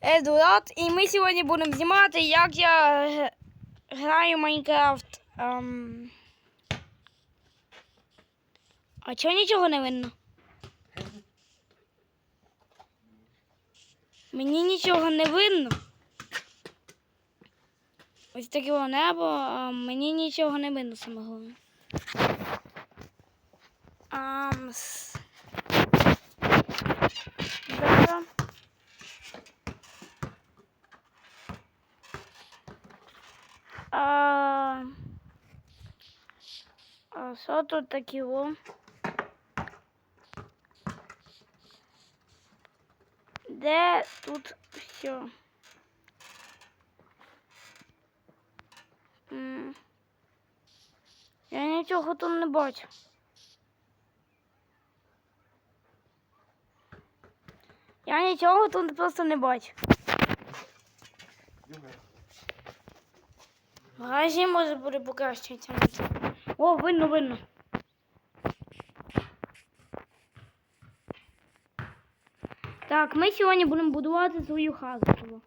Едурат, і ми сьогодні будемо знімати, як я граю в Майнкрафт. Ем... А чого нічого не видно? Мені нічого не видно. Ось таке о небо, а мені нічого не видно саме головне. Ам, Добре. А, а що тут таке? Де тут все? Я нічого тут не бачу. Я нічого тут просто не бачу. В гаражі може буде покращитися. О, видно, видно. Так, ми сьогодні будемо будувати свою хату.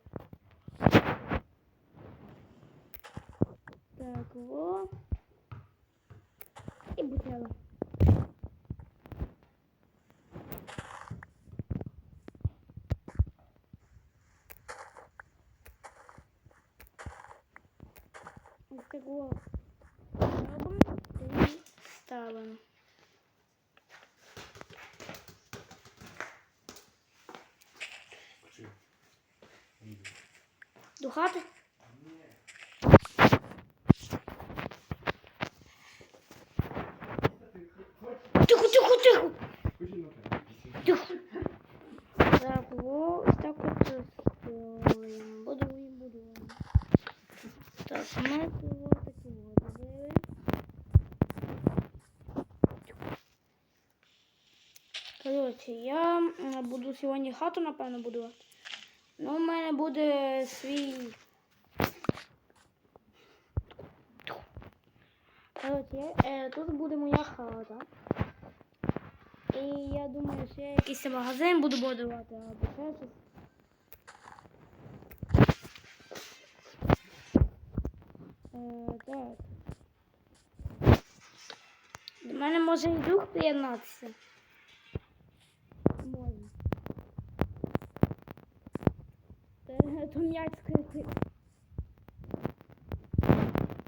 Так, во. І бутела. Такого робимо і ставимо. До хати? Тихо, тихо, тихо. Тихо. Так, во, ось так от строїмо. Будуємо, будуємо. Так, ми цього такі от зробили. Коротше, я м, буду сьогодні хату, напевно, будувати. Ну, у мене буде свій. Е, тут буде моя хата. І я думаю, що я якийсь магазин буду будувати, або ще щось. Е, так. До мене може і друг приєднатися. Може. Це то скрипить.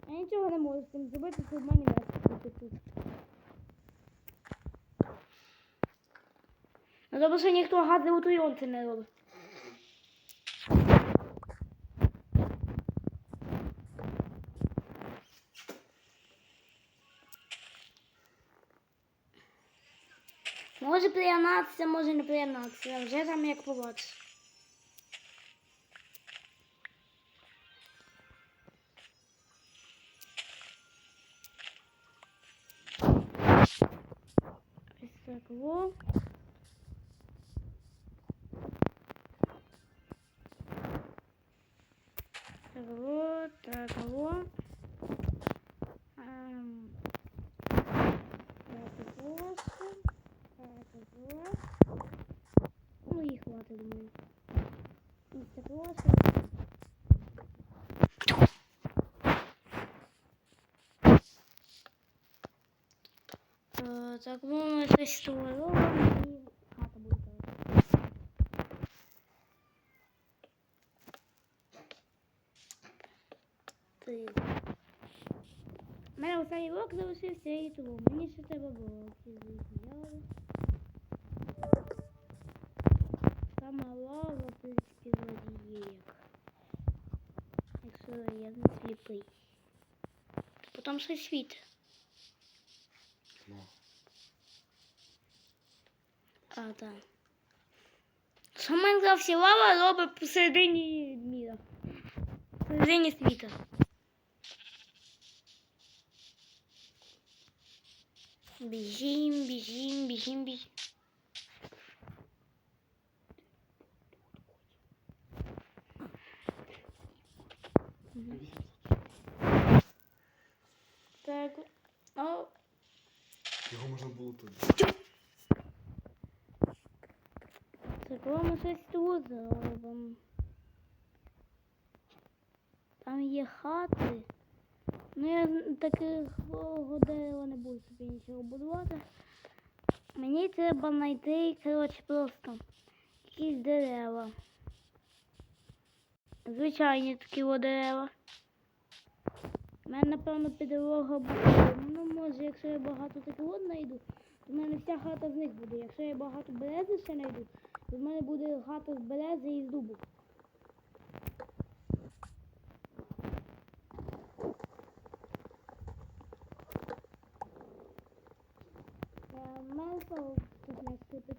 Я нічого не можу з цим зробити, що в мене скрипить тут. Ну, тому що ніхто гази у туйонці не робить. Може приєднатися, може не приєднатися. Вже там як побачиш. Ось так во. Так во, так во. Ем, Так вот. Так вот. Ну и хватит, думаю. І так вот. Е, Так, ну ми щось створили і хата буде. Ти. У мене останній урок залишився і тому мені ще треба було. Сама лава, в принципі, вроді. Якщо я не сліпий. Потім ще світ. А, так. Що Майнкрафті лава робить посередині міра. Посередині світа. Біжим, біжим, біжим, біжим. Так, о, Його можна було тут. Так, ми щось тут. Там є хати. Ну я такого дерева не буду собі нічого будувати. Мені треба знайти, коротше, просто якісь дерева. Звичайні такі дерева. У мене, напевно, підлога буде. Ну, може, якщо я багато таких знайду, то в мене вся хата з них буде. Якщо я багато берези ще знайду, в мене буде хата з берези і з дубу. Е, тут не скрипить.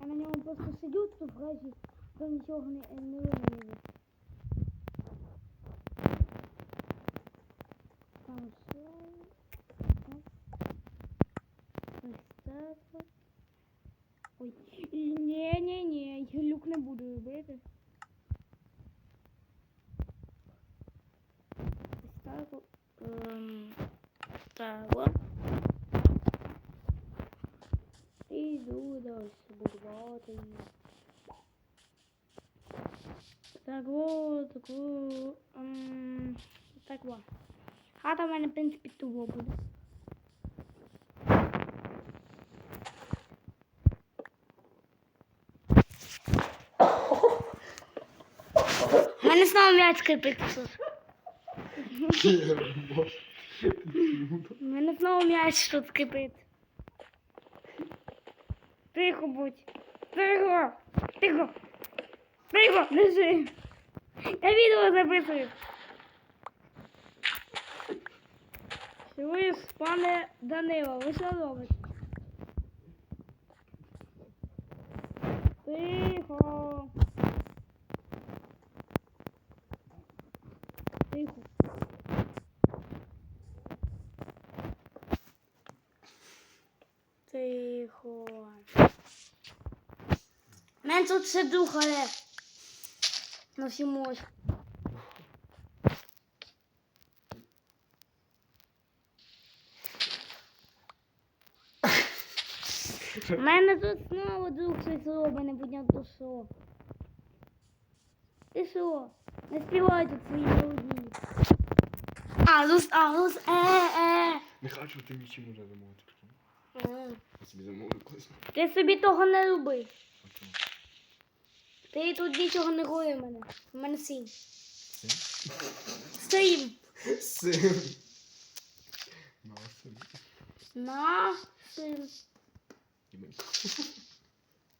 Я на ньому просто сидю тут в разі, то нічого не, не вимінюю. Там все. Ось так. Ой. Ні-ні-ні, я люк не буду робити. Ось так. Ем, так. І йду далі будувати. Так от, так от. ем, Так от. Хата в мене, в принципі, того буде. Мене кипить. У мене знову м'яч тут кипить. Тихо будь. Тихо. Тихо. Тихо, лежи. Я відео записую. Чуєш, пане Данило, ви що робите? Тихо. Тихо. Тихо. Мен тут сиду хале. На всі мощь. У мене тут знову друг щось робить, не будь то що. Ти що? Не співай тут свої мелодії. А, лус, а, лус, е, е. Не хочу, ти нічим уже замовити. М. Я собі замовлю колись. Ти собі того не роби. Ти тут нічого не в мене. У мене син. Син? Син. На син. На син.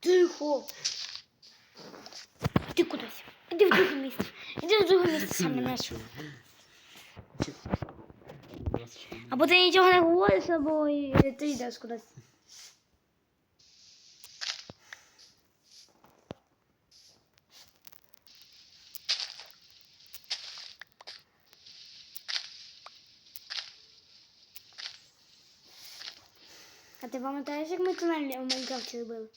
Тихо. Іди кудись. Іди в друге місце. Іди в друге місце саме наше. Або ти нічого не говориш, або ти йдеш кудись. А ти пам'ятаєш, як ми тунель в Майнкрафті робили?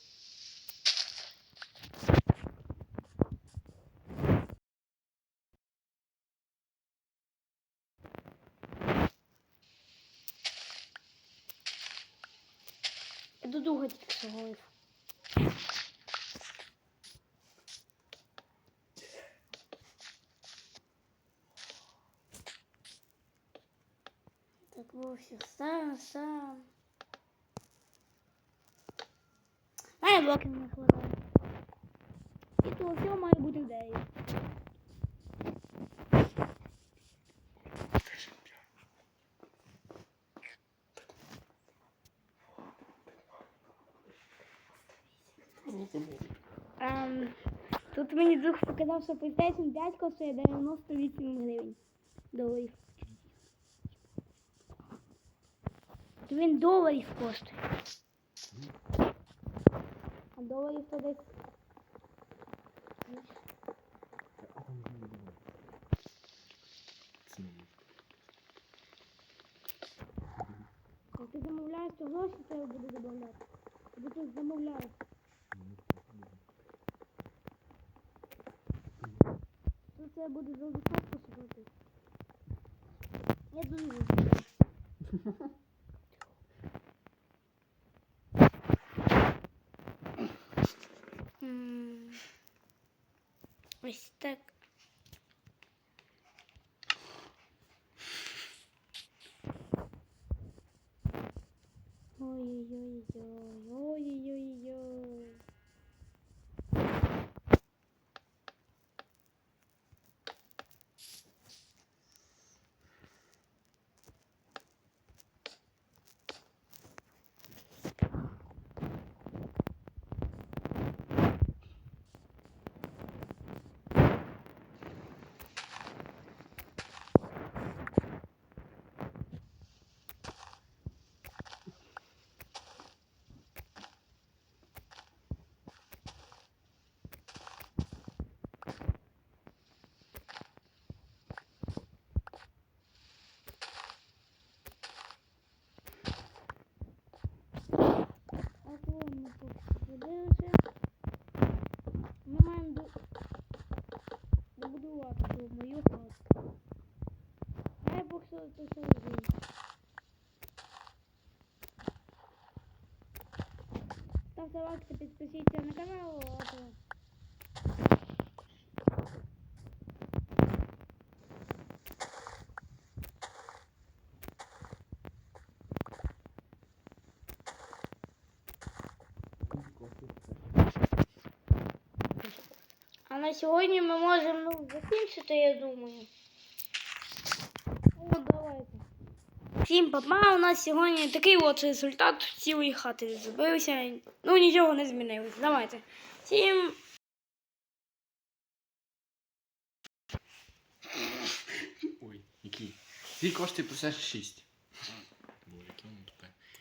до друга тільки що говорив. Так вовсе сам, сам. Мене блоків не хватає. Мені друг показав, що PlayStation 5 коштує 98 гривень доларів. Він доларів коштує. А доларів то десь. Ти замовляєш, гроші треба буде додавати. Бо ти замовляєш. То буду за сидіти. Я дуже. Ставте лайк та підпишіться на канал, а то А на сьогодні ми можемо ну, закінчити, я думаю. Давайте. Всім папа, у нас сьогодні такий от результат цілої хати зробився. Ну нічого не змінилось. Давайте. Всім. Ой, який? Дві кошти по 6.